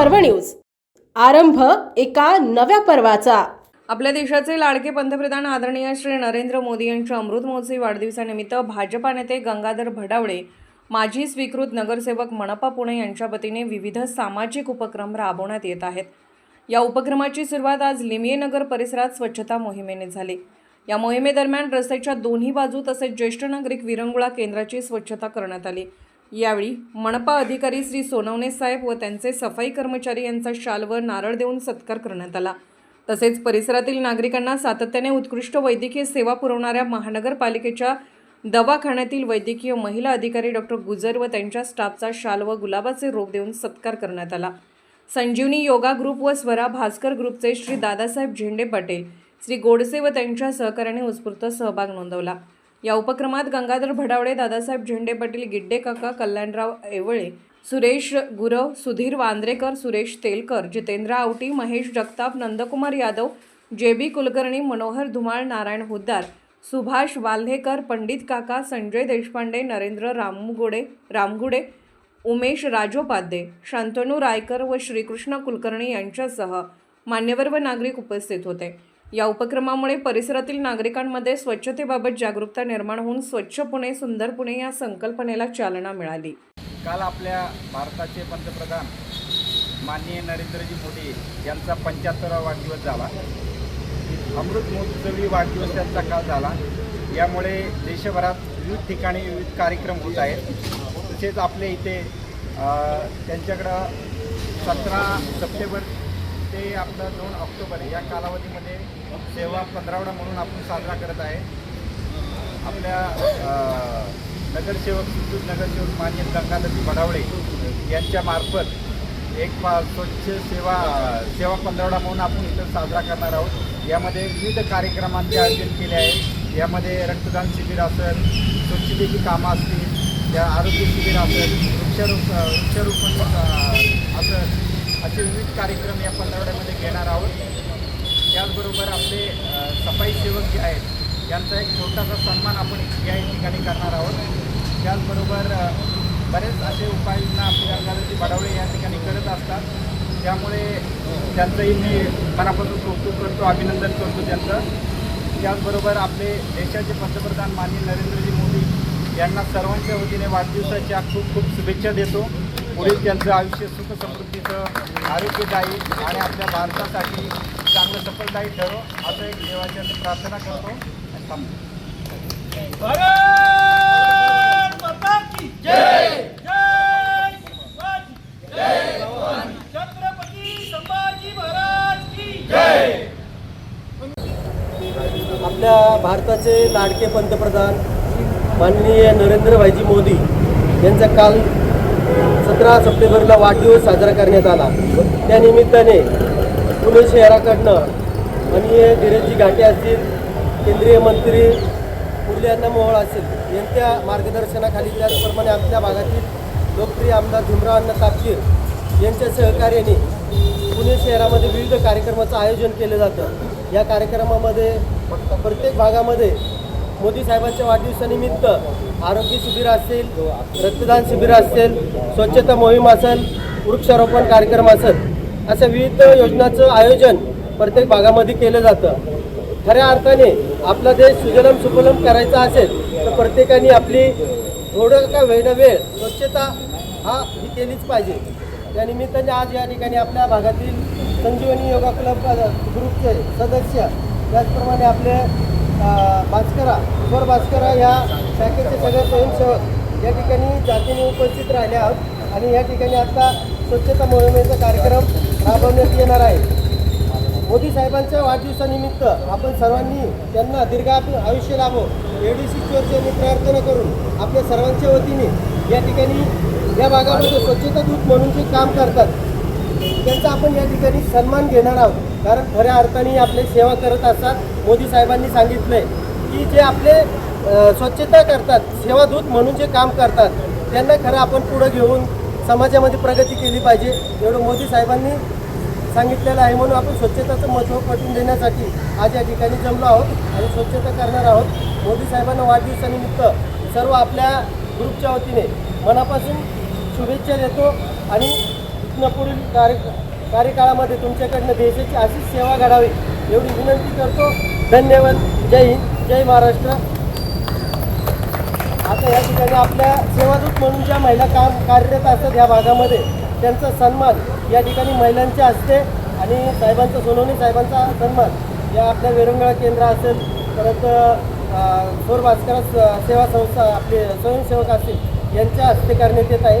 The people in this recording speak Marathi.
पर्व न्यूज. आरंभ एका नव्या पर्वाचा. आपल्या देशाचे लाडके पंतप्रधान आदरणीय श्री नरेंद्र मोदी यांच्या अमृत महोत्सवी वाढदिवसानिमित्त भाजपा नेते गंगाधर भडावळे माजी स्वीकृत नगरसेवक मनपा पुणे यांच्या वतीने विविध सामाजिक उपक्रम राबवण्यात येत आहेत. या उपक्रमाची सुरुवात आज लिमये नगर परिसरात स्वच्छता मोहिमेने झाली. या मोहिमेदरम्यान रस्त्याच्या दोन्ही बाजू तसेच ज्येष्ठ नागरिक विरंगुळा केंद्राची स्वच्छता करण्यात आली. यावेळी मनपा अधिकारी श्री सोनवणे साहेब व त्यांचे सफाई कर्मचारी यांचा शाल व नारळ देऊन सत्कार करण्यात आला. तसेच परिसरातील नागरिकांना सातत्याने उत्कृष्ट वैद्यकीय सेवा पुरवणाऱ्या महानगरपालिकेच्या दवाखान्यातील वैद्यकीय महिला अधिकारी डॉक्टर गुजर व त्यांच्या स्टाफचा शाल व गुलाबाचे रोप देऊन सत्कार करण्यात आला. संजीवनी योगा ग्रुप व स्वरा भास्कर ग्रुपचे श्री दादासाहेब झेंडे पटेल श्री गोडसे व त्यांच्या सहकार्याने उत्स्फूर्त सहभाग नोंदवला. या उपक्रमात गंगाधर भडावडे दादासाहेब झेंडे पाटील गिड्डे काका कल्याणराव येवळे सुरेश गुरव सुधीर वांद्रेकर सुरेश तेलकर जितेंद्र आवटी महेश जगताप नंदकुमार यादव जे बी कुलकर्णी मनोहर धुमाळ नारायण हुद्दार सुभाष वाल्हेकर पंडित काका संजय देशपांडे नरेंद्र रामगुडे रामगुडे उमेश राजोपाध्ये शांतनू रायकर व श्रीकृष्ण कुलकर्णी यांच्यासह मान्यवर व नागरिक उपस्थित होते. या उपक्रमामुळे परिसरातील नागरिकांमध्ये स्वच्छतेबाबत जागरूकता निर्माण होऊन स्वच्छ पुणे सुंदर पुणे या संकल्पनेला चालना मिळाली. काल आपल्या भारताचे पंतप्रधान माननीय नरेंद्रजी मोदी यांचा पंच्याहत्तरावा वाढदिवस झाला. अमृत महोत्सवी वाढदिवस त्यांचा काल झाला. यामुळे देशभरात विविध ठिकाणी विविध कार्यक्रम होत आहेत. तसेच आपल्या इथे त्यांच्याकडं सतरा सप्टेंबर ते आपलं दोन ऑक्टोबर या कालावधीमध्ये सेवा पंधरावडा म्हणून आपण साजरा करत आहे. आपल्या नगरसेवक विद्युत नगरसेवक मान्य गंगाधरजी बडावळे यांच्या मार्फत एक पा स्वच्छ सेवा सेवा पंधरावडा म्हणून आपण इथं साजरा करणार आहोत. यामध्ये विविध कार्यक्रमांचे आयोजन केले आहे. यामध्ये रक्तदान शिबिर असेल स्वच्छतेची कामं असतील त्या आरोग्य शिबिर असेल वृक्षारोप वृक्षारोपण असं असेल. असे विविध कार्यक्रम या पंधरवड्यामध्ये घेणार आहोत. त्याचबरोबर आपले सफाई सेवक जे आहेत यांचा एक छोटासा सन्मान आपण या ठिकाणी करणार आहोत. त्याचबरोबर बरेच असे उपाययोजना आपल्या गंगाधरजी बडावळे या ठिकाणी करत असतात. त्यामुळे त्यांचंही मी मनापासून कौतुक करतो अभिनंदन करतो त्यांचं. त्याचबरोबर आपले देशाचे पंतप्रधान माननीय नरेंद्रजी मोदी यांना सर्वांच्या वतीने वाढदिवसाच्या खूप खूप शुभेच्छा देतो. पुढील त्यांचं आयुष्य सुख समृद्धीचं आरोग्यदायी आणि आपल्या भारतासाठी चांगलं सफलदायी ठरो असं एक देवाच्या प्रार्थना करतो आणि थांबतो भारत माता की जय! जय शिवाजी! जय छत्रपती संभाजी महाराज की जय! आपल्या भारताचे लाडके पंतप्रधान माननीय नरेंद्रभाईजी मोदी यांचा काल सतरा सप्टेंबरला वाढदिवस साजरा करण्यात आला. त्यानिमित्ताने पुणे शहराकडनं आणि धीरजी घाटे असतील केंद्रीय मंत्री मुरली मोहोळ असतील यांच्या मार्गदर्शनाखाली त्याचप्रमाणे आपल्या भागातील लोकप्रिय आमदार भीमराव अन्न तापकीर यांच्या सहकार्याने पुणे शहरामध्ये विविध कार्यक्रमाचं आयोजन केलं जातं. या कार्यक्रमामध्ये प्रत्येक भागामध्ये मोदी साहेबांच्या वाढदिवसानिमित्त आरोग्य शिबिर असतील रक्तदान शिबिर असेल स्वच्छता मोहीम असेल वृक्षारोपण कार्यक्रम असेल अशा विविध योजनांचं आयोजन प्रत्येक भागामध्ये केलं जातं. खऱ्या अर्थाने आपला देश सुजलम सुफलम करायचा असेल तर प्रत्येकाने आपली थोडं का वेळ वेळ स्वच्छता हा ही केलीच पाहिजे. त्या निमित्ताने आज या ठिकाणी आपल्या भागातील संजीवनी योगा क्लब ग्रुपचे सदस्य त्याचप्रमाणे आपले भास्करा स्वर भास्करा या शाखेचे सगळे स्वयंसेवक या ठिकाणी जातीने उपस्थित राहिले आहोत आणि या ठिकाणी आता स्वच्छता मोहिमेचा कार्यक्रम राबवण्यात येणार आहे. मोदी साहेबांच्या वाढदिवसानिमित्त आपण सर्वांनी त्यांना दीर्घ आयुष्य लाभो एडीसीची वतीने प्रार्थना करून आपल्या सर्वांच्या वतीने या ठिकाणी या भागामध्ये स्वच्छता दूत म्हणून जे काम करतात त्यांचा आपण या ठिकाणी सन्मान घेणार आहोत. कारण खऱ्या अर्थाने आपले सेवा करत असतात. मोदी साहेबांनी सांगितलंय की जे आपले स्वच्छता करतात सेवादूत म्हणून जे काम करतात त्यांना खरं आपण पुढं घेऊन समाजामध्ये प्रगती केली पाहिजे. एवढं मोदी साहेबांनी सांगितलेलं आहे म्हणून आपण स्वच्छताचं महत्त्व पटवून देण्यासाठी आज या ठिकाणी जमलो आहोत आणि स्वच्छता करणार आहोत. मोदी साहेबांना वाढदिवसानिमित्त सर्व आपल्या ग्रुपच्या वतीने मनापासून शुभेच्छा देतो आणि इथनं पुढील कार्य कार्यकाळामध्ये तुमच्याकडनं देशाची अशीच सेवा घडावी एवढी विनंती करतो. धन्यवाद. जय हिंद जय महाराष्ट्र. आता या ठिकाणी आपल्या सेवादूत म्हणून ज्या महिला काम कार्यरत असतात ह्या भागामध्ये त्यांचा सन्मान या ठिकाणी महिलांच्या हस्ते आणि साहेबांचा सोनवणे साहेबांचा सन्मान या आपल्या वेरंगळा केंद्र असेल परत थोर भास्कर सेवा संस्था आपले स्वयंसेवक असतील यांच्या हस्ते करण्यात येत आहे.